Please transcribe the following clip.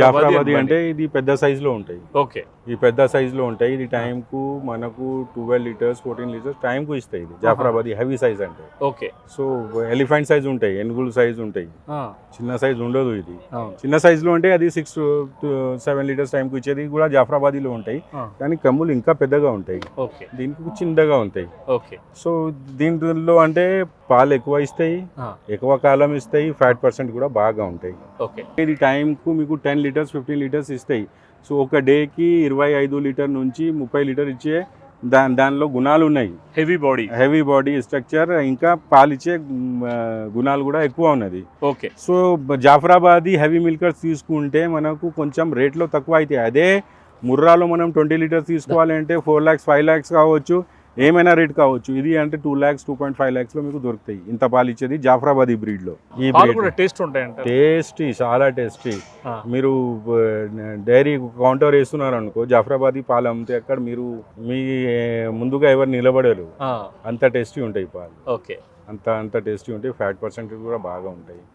జాఫ్రాబాదీ అంటే ఇది పెద్ద size లో ఉంటాయి. ఓకే. ఈ పెద్ద size లో ఉంటాయి. ఇది time కు మనకు ట్వెల్వ్ లీటర్స్ ఫోర్టీన్ లీటర్స్కు ఇస్తాయి ఇది. జాఫ్రాబాదీ హెవీ సైజ్ అంటే. ఓకే. సో ఎలిఫెంట్ సైజ్ ఉంటాయి ఏనుగులు సైజ్ ఉంటాయి. చిన్న సైజ్ ఉండదు ఇది. చిన్న size లో అంటే అది సిక్స్ సెవెన్ లీటర్స్కు ఇచ్చేది కూడా జాఫ్రాబాదీలో ఉంటాయి. కానీ కమ్ములు ఇంకా పెద్దగా ఉంటాయి. ఓకే. దీనికి చిన్నగా ఉంటాయి. ఓకే. సో దీంట్లో అంటే పాలు ఎక్కువ ఇస్తాయి. ఎక్కువ కాలం ఇస్తాయి. ఫ్యాట్ పర్సెంట్ కూడా బాగా ఉంటాయి. ఓకే. ఇది టైంకు మీకు టెన్ లీటర్స్ ఫిఫ్టీన్ లీటర్స్ ఇస్తాయి. సో ఒక డేకి ఇరవై ఐదు లీటర్ నుంచి ముప్పై లీటర్ ఇచ్చే దా దానిలో గుణాలు ఉన్నాయి. Heavy body heavy body structure ఇంకా పాలిచ్చే గుణాలు కూడా ఎక్కువ ఉన్నది. Okay so Jafarabadi heavy milkers తీసుకుంటే మనకు కొంచెం రేట్లో తక్కువ అవుతాయి అదే ముర్రాలో మనం ట్వంటీ లీటర్స్ తీసుకోవాలి అంటే ఫోర్ ల్యాక్స్ ఫైవ్ ల్యాక్స్ కావచ్చు. ఏమైనా రేట్ కావచ్చు. ఇది అంటే two lakhs two point five ల్యాక్స్లో మీకు దొరుకుతాయి. ఇంత పాలు ఇచ్చేది జాఫరాబాదీ బ్రీడ్లో ఈ టేస్ట్ ఉంటాయి టేస్టీ చాలా టేస్టీ మీరు డైరీ కౌంటర్ వేస్తున్నారు అనుకో జాఫరాబాదీ పాలు అమ్మితే అక్కడ మీరు మీ ముందుగా ఎవరు నిలబడరు. అంత టేస్టీ ఉంటాయి పాలు. ఓకే. అంత అంత టేస్టీ ఉంటాయి. ఫ్యాట్ పర్సెంటేజ్ కూడా బాగా ఉంటాయి.